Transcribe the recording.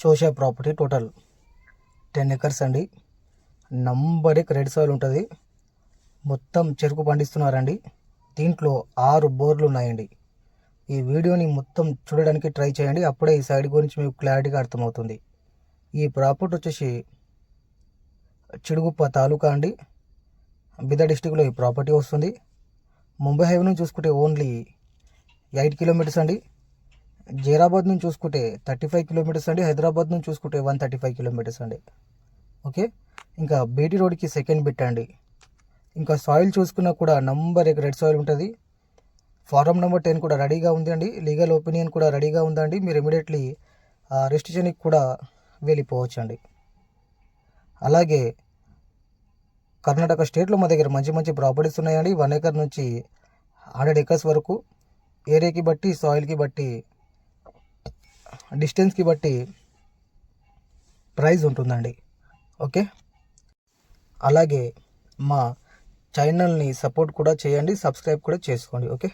చూసే property total ten acres అండి. Number ఎక్ రెడ్ సాయిల్ ఉంటుంది. మొత్తం చెరుకు పండిస్తున్నారండి. దీంట్లో ఆరు బోర్లు ఉన్నాయండి. ఈ వీడియోని మొత్తం చూడడానికి ట్రై చేయండి. అప్పుడే ఈ సైడ్ గురించి మీకు క్లారిటీగా అర్థమవుతుంది. ఈ ప్రాపర్టీ వచ్చేసి చిడుగుప్ప తాలూకా అండి. బిదా డిస్టిక్లో ఈ ప్రాపర్టీ వస్తుంది. ముంబై హైవే నుంచి చూసుకుంటే ఓన్లీ ఎయిట్ కిలోమీటర్స్ అండి. జైరాబాద్ నుంచి చూసుకుంటే థర్టీ ఫైవ్ కిలోమీటర్స్ అండి. హైదరాబాద్ నుంచి చూసుకుంటే వన్ థర్టీ ఫైవ్ కిలోమీటర్స్ అండి. ఓకే? ఇంకా బీటీ రోడ్కి సెకండ్ బిట్ అండి. ఇంకా సాయిల్ చూసుకున్నా కూడా నంబర్ ఎక్ రెడ్ సాయిల్ ఉంటుంది. ఫారం నెంబర్ టెన్ కూడా రెడీగా ఉంది అండి. లీగల్ ఒపీనియన్ కూడా రెడీగా ఉందండి మీరు ఇమీడియట్లీ రిజిస్ట్రేషన్కి కూడా వెళ్ళిపోవచ్చు అండి అలాగే కర్ణాటక స్టేట్లో మా దగ్గర మంచి మంచి ప్రాపర్టీస్ ఉన్నాయండి. వన్ ఎకర్ నుంచి హండ్రెడ్ ఎకర్స్ వరకు. ఏరియాకి బట్టి సాయిల్కి బట్టి డిస్టెన్స్కి బట్టి ప్రైజ్ ఉంటుందండి. ఓకే? అలాగే మా ఛానల్ని సపోర్ట్ కూడా చేయండి సబ్స్క్రైబ్ కూడా చేసుకోండి. ఓకే?